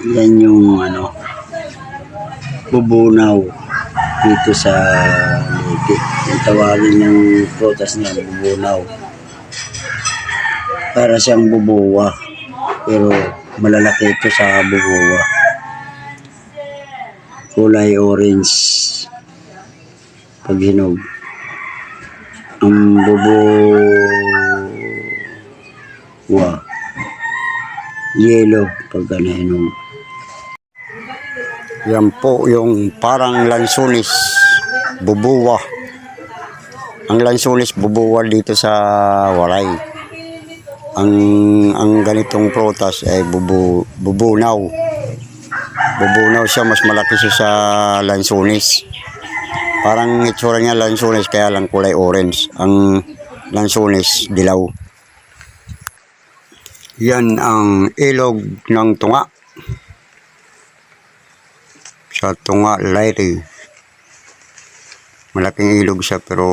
Yan yung ano, bubunaw dito sa Leyte. Yung tawagin ng prutas niya, bubunaw. Para siyang bubuwa. Pero malalaki ito sa bubuwa. Kulay orange. Pag hinog. Ang bubuwa. Yellow pag ano. Yan po yung parang lansunis, bubuwa. Ang lansunis, bubuwa dito sa Waray. Ang ang ganitong prutas ay bubu, bubunaw. Bubunaw siya, mas malaki siya sa lansunis. Parang itsura niya lansunis, kaya lang kulay orange. Ang lansunis, dilaw. Yan ang ilog ng tunga sa Tunga Leyte. Malaking ilog siya pero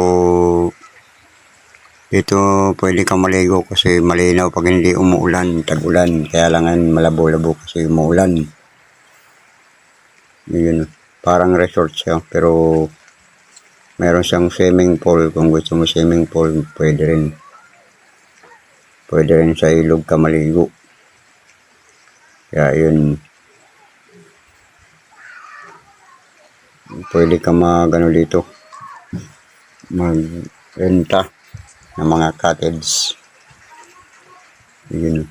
dito pwede kang maligo kasi malinaw pag hindi umuulan, tag-ulan. Kaya langan malabo-labo kasi umuulan. Yun, parang resort siya pero meron siyang swimming pool. Kung gusto mo swimming pool, pwede rin. Pwede rin sa ilog ka maligo. Kaya yun, pwede ka mag ano dito. Magrenta ng mga cottage. Yun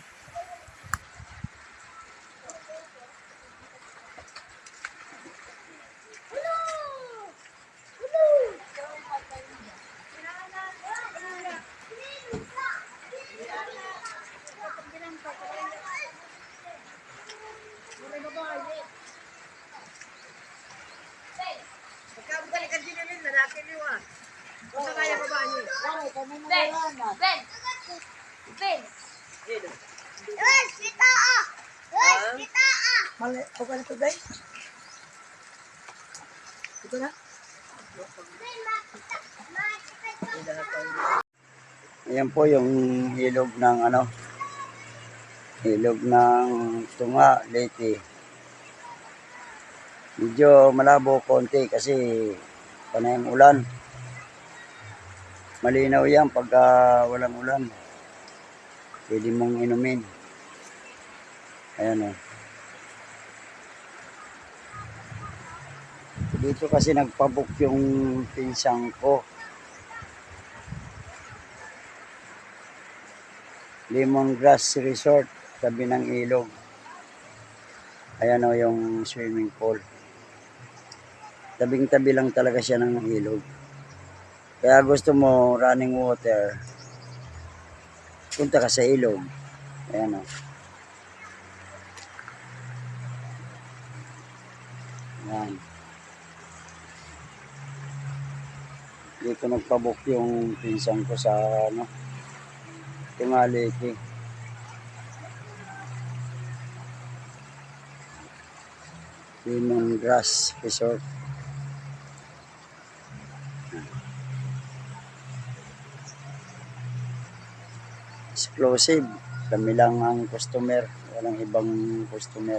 Pagkabalik ang dinilin, lalaki niyo ah. Kung sa kaya baba niyo. Ben! Ben! Ben! Mali, okay na to, Ben? Ito na? Ayan po yung hilog ng ano, hilog ng tunga, Leyte. Medyo malabo konti kasi panay ang ulan. Malinaw yan pagka walang ulan. Pwede mong inumin. Ayan o. Dito kasi nagpabook yung pinsang ko. Lemongrass Resort, tabi ng ilog. Ayan o yung swimming pool. Tabing-tabi lang talaga siya ng ilog. Kaya gusto mo running water, punta ka sa ilog. Ayan o. Ayan. Dito nagpabook yung pinsan ko sa ano, Tingaliki. Lemongrass Resort. Exclusive. Kami lang ang customer. Walang ibang customer.